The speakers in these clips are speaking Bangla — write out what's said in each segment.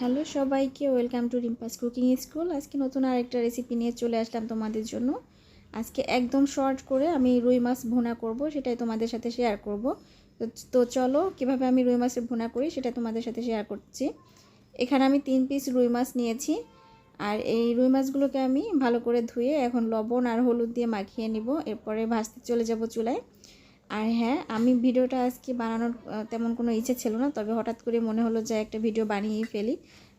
হ্যালো সবাইকে, welcome to Rimpa's cooking school. আজকে নতুন আরেকটা রেসিপি নিয়ে চলে আসলাম তোমাদের জন্য। আজকে একদম শর্ট করে আমি রুই মাছ ভুনা করব, সেটাই তোমাদের সাথে শেয়ার করব। তো চলো, কীভাবে আমি রুই মাছের ভুনা করি সেটা তোমাদের সাথে শেয়ার করছি। এখানে আমি তিন পিস রুই মাছ নিয়েছি। আর এই রুই মাছগুলোকে আমি ভালো করে ধুয়ে এখন লবণ আর হলুদ দিয়ে মাখিয়ে নিব। এরপরে ভাজতে চলে যাব চুলায়। আর হ্যাঁ আমি ভিডিওটা আজকে বানানোর তেমন কোনো ইচ্ছে ছিল না, তবে হঠাৎ করে মনে হলো যে একটা ভিডিও বানিয়েই ফেলি।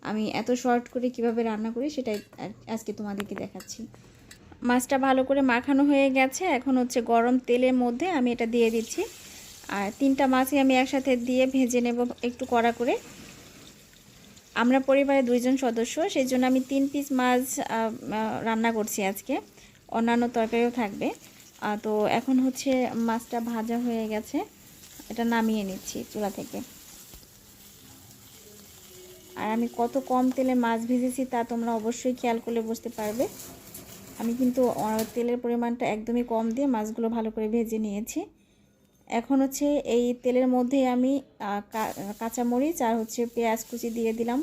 আমি এত শর্ট করে কীভাবে রান্না করি সেটাই আজকে তোমাদেরকে দেখাচ্ছি। মাছটা ভালো করে মাখানো হয়ে গেছে, এখন হচ্ছে গরম তেলের মধ্যে আমি এটা দিয়ে দিচ্ছি। আর তিনটা মাছই আমি একসাথে দিয়ে ভেজে নেব একটু কড়া করে। আমরা পরিবারে দুইজন সদস্য, সেই জন্য আমি তিন পিস মাছ রান্না করছি আজকে। অন্যান্য তরকারিও থাকবে। তো এখন হচ্ছে মাছটা ভাজা হয়ে গেছে। এটা নামিয়ে নিচ্ছি চুলা থেকে। আর আমি কত কম তেলে মাছ ভেজেছি তা তোমরা অবশ্যই খেয়াল করলে বুঝতে পারবে। আমি কিন্তু তেলের পরিমাণটা একদমই কম দিয়ে মাছগুলো ভালো করে ভেজে নিয়েছি। এখন হচ্ছে এই তেলের মধ্যে আমি কাঁচামরিচ আর হচ্ছে পেঁয়াজ কুচি দিয়ে দিলাম।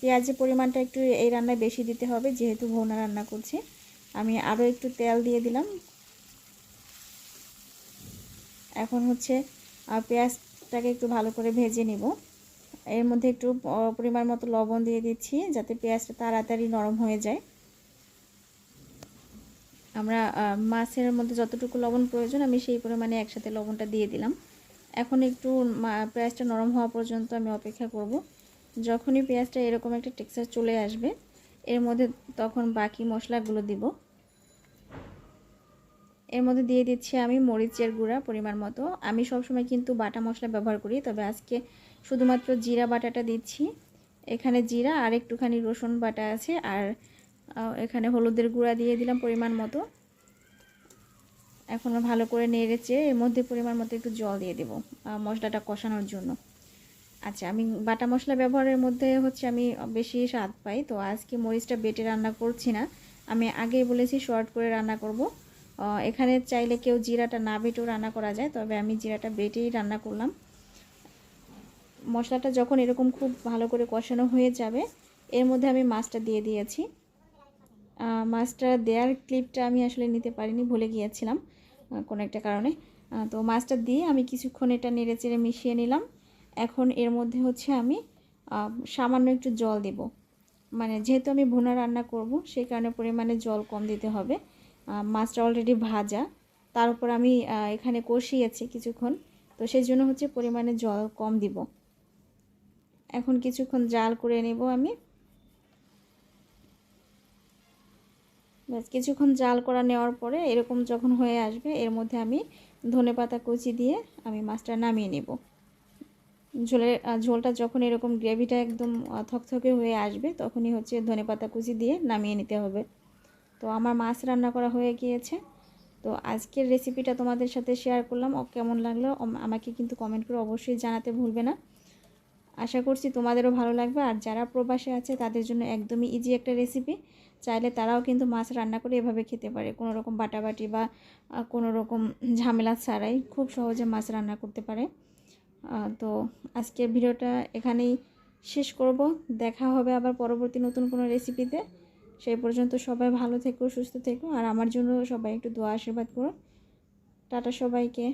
পেঁয়াজের পরিমাণটা একটু এই রান্নায় বেশি দিতে হবে, যেহেতু ভোনা রান্না করছি। আমি আরও একটু তেল দিয়ে দিলাম। এখন হচ্ছে পেঁয়াজটাকে একটু ভালো করে ভেজে নিব। এর মধ্যে একটু পরিমাণ মতো লবণ দিয়ে দিচ্ছি, যাতে পেঁয়াজটা তাড়াতাড়ি নরম হয়ে যায়। আমরা মাছের মধ্যে যতটুকু লবণ প্রয়োজন, আমি সেই পরিমাণে একসাথে লবণটা দিয়ে দিলাম। এখন একটু পেঁয়াজটা নরম হওয়া পর্যন্ত আমি অপেক্ষা করব। যখনই পেঁয়াজটা এরকম একটা টেক্সচার চলে আসবে এর মধ্যে তখন বাকি মশলাগুলো দিব। এর মধ্যে দিয়ে দিচ্ছি আমি মরিচের গুঁড়া পরিমাণ মতো। আমি সবসময় কিন্তু বাটা মশলা ব্যবহার করি, তবে আজকে শুধুমাত্র জিরা বাটাটা দিচ্ছি। এখানে জিরা আর একটুখানি রসুন বাটা আছে, আর এখানে হলুদের গুঁড়া দিয়ে দিলাম পরিমাণ মতো। এখন ভালো করে নেড়েচে এর মধ্যে পরিমাণ মতো একটু জল দিয়ে দেবো মশলাটা কষানোর জন্য। আচ্ছা আমি বাটা মশলা ব্যবহারের মধ্যে হচ্ছে আমি বেশি স্বাদ পাই, তো আজকে মরিচটা বেটে রান্না করছি না। আমি আগেই বলেছি শর্ট করে রান্না করব। এখানে চাইলে কেউ জিরাটা না বেটেও রান্না করা যায়, তবে আমি জিরাটা বেটেই রান্না করলাম। মশলাটা যখন এরকম খুব ভালো করে কষানো হয়ে যাবে, এর মধ্যে আমি মাছটা দিয়ে দিয়েছি। মাছটা দেওয়ার ক্লিপটা আমি আসলে নিতে পারিনি, ভুলে গিয়েছিলাম কোনো একটা কারণে। তো মাছটা দিয়ে আমি কিছুক্ষণ এটা নেড়ে চেড়ে মিশিয়ে নিলাম। এখন এর মধ্যে হচ্ছে আমি সামান্য একটু জল দেব। মানে যেহেতু আমি ভুনা রান্না করব, সেই কারণে পরিমাণে জল কম দিতে হবে। মাছটা অলরেডি ভাজা। তার উপর আমি এখানে কষিয়েছি কিছুক্ষণ। তো সেই জন্য হচ্ছে পরিমাণে জল কম দিব। এখন কিছুক্ষণ জাল করে নেব আমি। ব্যাস, কিছুক্ষণ জাল করা নেওয়ার পরে এরকম যখন হয়ে আসবে, এর মধ্যে আমি ধনেপাতা কুচি দিয়ে আমি মাছটা নামিয়ে নেব। ঝোলের ঝোলটা যখন এরকম গ্রেভিটা একদম থকথকে হয়ে আসবে, তখনই হচ্ছে ধনেপাতা কুচি দিয়ে নামিয়ে নিতে হবে। তো আমার মাছ রান্না করা হয়ে গিয়েছে। তো আজকের রেসিপিটা তোমাদের সাথে শেয়ার করলাম। কেমন লাগল আমাকে কিন্তু কমেন্ট করে অবশ্যই জানাতে ভুলবে না। আশা করছি তোমাদেরও ভালো লাগবে। আর যারা প্রবাসে আছে, তাদের জন্য একদমই ইজি একটা রেসিপি চাইলে তারাও কিন্তু মাছ রান্না করে এভাবে খেতে পারে। কোনো রকম বাটাবাটি বা কোনো রকম ঝামেলা ছাড়াই খুব সহজে মাছ রান্না করতে পারে। তো আজকের ভিডিওটা এখানেই শেষ করব। দেখা হবে আবার পরবর্তী নতুন কোনো রেসিপিতে সেই পর্যন্ত সবাই ভালো থেকো, সুস্থ থেকো, আর আমার জন্য সবাই একটু দোয়া আশীর্বাদ করো। টাটা সবাইকে।